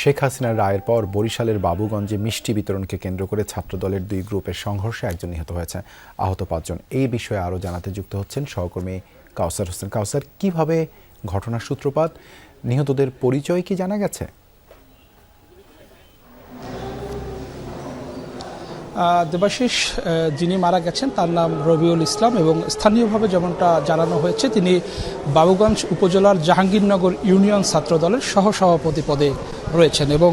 শেখ হাসিনার রায়ের পর বরিশালের বাবুগঞ্জে মিষ্টি বিতরণকে কেন্দ্র করে ছাত্রদলের দুই গ্রুপের সংঘর্ষে একজন নিহত হয়েছে। আহত পাঁচজন। এই বিষয়ে আরও জানাতে যুক্ত হচ্ছেন সহকর্মী কাউসার হোসেন। কাউসার, কীভাবে ঘটনার সূত্রপাত? নিহতদের পরিচয় কি জানা গেছে? দেবাশিস যিনি মারা গেছেন তার নাম রবিউল ইসলাম এবং স্থানীয়ভাবে যেমনটা জানানো হয়েছে, তিনি বাবুগঞ্জ উপজেলার জাহাঙ্গীরনগর ইউনিয়ন ছাত্র দলের সহসভাপতি পদে রয়েছেন এবং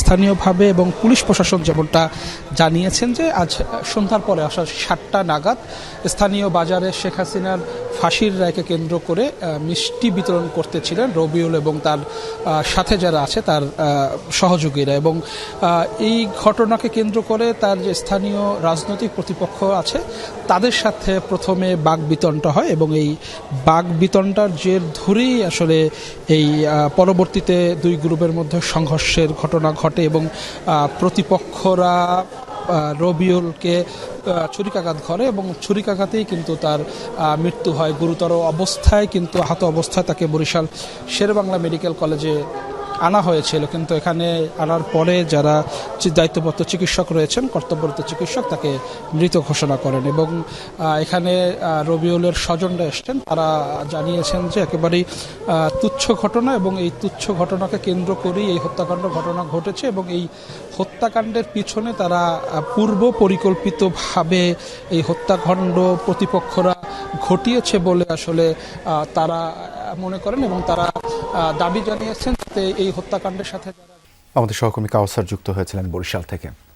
স্থানীয়ভাবে এবং পুলিশ প্রশাসন যেমনটা জানিয়েছেন যে আজ সন্ধ্যার পরে আসা সাতটা নাগাদ স্থানীয় বাজারে শেখ হাসিনার ফাঁসির রায়কে কেন্দ্র করে মিষ্টি বিতরণ করতেছিলেন রবিউল এবং তার সাথে যারা আছে তার সহযোগীরা এবং এই ঘটনাকে কেন্দ্র করে তার যে স্থানীয় রাজনৈতিক প্রতিপক্ষ আছে তাদের সাথে প্রথমে বাঘ বিতরণটা হয় এবং এই বাঘ বিতরণটার জের ধরেই আসলে এই পরবর্তীতে দুই গ্রুপের মধ্যে সংঘর্ষের ঘটনা ঘটে এবং প্রতিপক্ষরা রবিউলকে ছুরিকাঘাত করে এবং ছুরিকাঘাতেই কিন্তু তার মৃত্যু হয়। গুরুতর অবস্থায় কিন্তু আহত অবস্থায় তাকে বরিশাল শেরবাংলা মেডিকেল কলেজে আনা হয়েছিল, কিন্তু এখানে আনার পরে যারা দায়িত্বপ্রাপ্ত চিকিৎসক রয়েছেন, কর্তব্যরত চিকিৎসক তাকে মৃত ঘোষণা করেন এবং এখানে রবিউলের স্বজনরা এসছেন, তারা জানিয়েছেন যে একেবারেই তুচ্ছ ঘটনা এবং এই তুচ্ছ ঘটনাকে কেন্দ্র করেই এই হত্যাকাণ্ড ঘটনা ঘটেছে এবং এই হত্যাকাণ্ডের পিছনে তারা পূর্ব পরিকল্পিতভাবে এই হত্যাকাণ্ড প্রতিপক্ষরা ঘটিয়েছে বলে আসলে তারা মনে করেন এবং তারা দাবি জানিয়েছেন এই হত্যাকাণ্ডের সাথে আমাদের সহকর্মী কাউসার যুক্ত হয়েছিলেন বরিশাল থেকে।